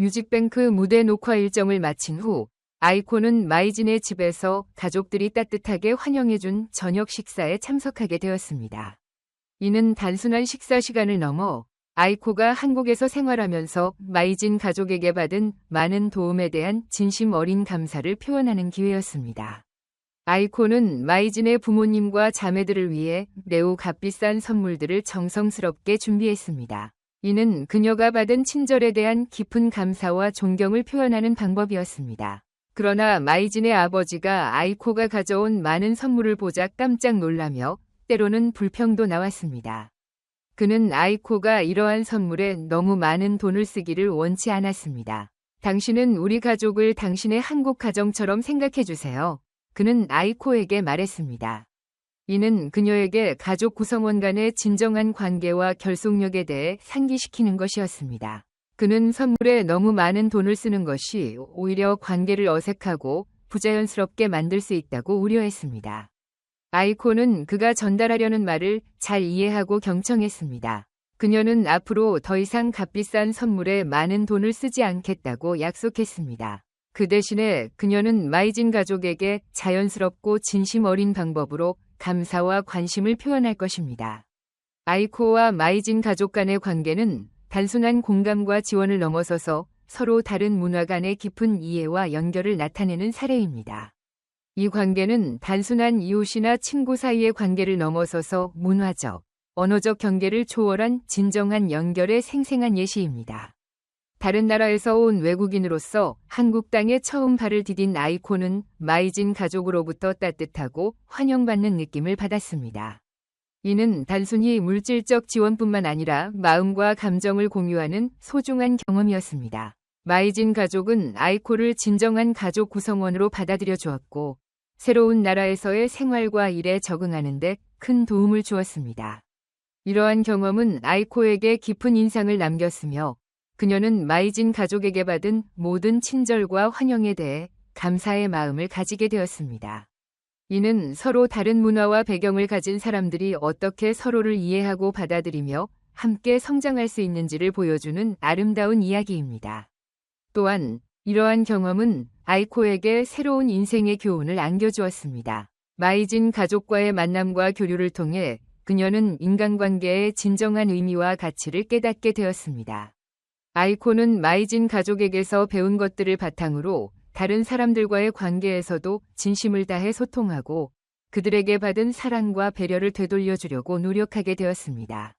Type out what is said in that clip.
뮤직뱅크 무대 녹화 일정을 마친 후 아이코는 마이진의 집에서 가족들이 따뜻하게 환영해준 저녁 식사에 참석하게 되었습니다. 이는 단순한 식사 시간을 넘어 아이코가 한국에서 생활하면서 마이진 가족에게 받은 많은 도움에 대한 진심 어린 감사를 표현하는 기회였습니다. 아이코는 마이진의 부모님과 자매들을 위해 매우 값비싼 선물들을 정성스럽게 준비했습니다. 이는 그녀가 받은 친절에 대한 깊은 감사와 존경을 표현하는 방법이었습니다. 그러나 마이진의 아버지가 아이코가 가져온 많은 선물을 보자 깜짝 놀라며 때로는 불평도 나왔습니다. 그는 아이코가 이러한 선물에 너무 많은 돈을 쓰기를 원치 않았습니다. 당신은 우리 가족을 당신의 한국 가정처럼 생각해 주세요. 그는 아이코에게 말했습니다. 이는 그녀에게 가족 구성원 간의 진정한 관계와 결속력에 대해 상기시키는 것이었습니다. 그는 선물에 너무 많은 돈을 쓰는 것이 오히려 관계를 어색하고 부자연스럽게 만들 수 있다고 우려했습니다. 아이코는 그가 전달하려는 말을 잘 이해하고 경청했습니다. 그녀는 앞으로 더 이상 값비싼 선물에 많은 돈을 쓰지 않겠다고 약속했습니다. 그 대신에 그녀는 마이진 가족에게 자연스럽고 진심 어린 방법으로 감사와 관심을 표현할 것입니다. 아이코와 마이진 가족 간의 관계는 단순한 공감과 지원을 넘어서서 서로 다른 문화 간의 깊은 이해와 연결을 나타내는 사례입니다. 이 관계는 단순한 이웃이나 친구 사이의 관계를 넘어서서 문화적, 언어적 경계를 초월한 진정한 연결의 생생한 예시입니다. 다른 나라에서 온 외국인으로서 한국 땅에 처음 발을 디딘 아이코는 마이진 가족으로부터 따뜻하고 환영받는 느낌을 받았습니다. 이는 단순히 물질적 지원뿐만 아니라 마음과 감정을 공유하는 소중한 경험이었습니다. 마이진 가족은 아이코를 진정한 가족 구성원으로 받아들여 주었고 새로운 나라에서의 생활과 일에 적응하는 데 큰 도움을 주었습니다. 이러한 경험은 아이코에게 깊은 인상을 남겼으며 그녀는 마이진 가족에게 받은 모든 친절과 환영에 대해 감사의 마음을 가지게 되었습니다. 이는 서로 다른 문화와 배경을 가진 사람들이 어떻게 서로를 이해하고 받아들이며 함께 성장할 수 있는지를 보여주는 아름다운 이야기입니다. 또한 이러한 경험은 아이코에게 새로운 인생의 교훈을 안겨주었습니다. 마이진 가족과의 만남과 교류를 통해 그녀는 인간관계의 진정한 의미와 가치를 깨닫게 되었습니다. 아이코는 마이진 가족에게서 배운 것들을 바탕으로 다른 사람들과의 관계에서도 진심을 다해 소통하고 그들에게 받은 사랑과 배려를 되돌려 주려고 노력하게 되었습니다.